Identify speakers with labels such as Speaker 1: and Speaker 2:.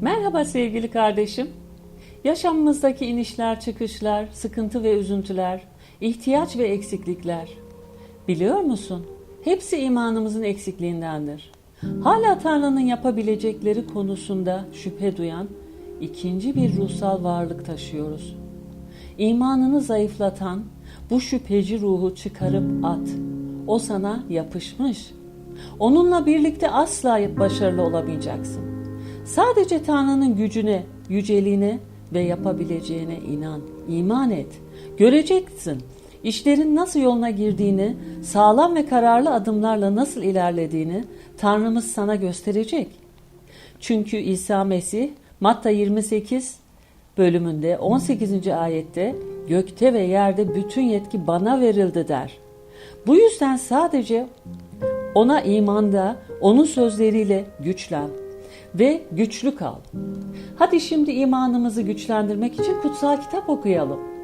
Speaker 1: Merhaba sevgili kardeşim. Yaşamımızdaki inişler, çıkışlar, sıkıntı ve üzüntüler, ihtiyaç ve eksiklikler. Biliyor musun? Hepsi imanımızın eksikliğindendir. Hala Tanrı'nın yapabilecekleri konusunda şüphe duyan ikinci bir ruhsal varlık taşıyoruz. İmanını zayıflatan bu şüpheci ruhu çıkarıp at. O sana yapışmış. Onunla birlikte asla başarılı olamayacaksın. Sadece Tanrı'nın gücüne, yüceliğine ve yapabileceğine inan, iman et. Göreceksin. İşlerin nasıl yoluna girdiğini, sağlam ve kararlı adımlarla nasıl ilerlediğini Tanrımız sana gösterecek. Çünkü İsa Mesih Matta 28 bölümünde 18. ayette gökte ve yerde bütün yetki bana verildi der. Bu yüzden sadece ona imanda, onun sözleriyle güçlen ve güçlü kal. Hadi şimdi imanımızı güçlendirmek için kutsal kitap okuyalım.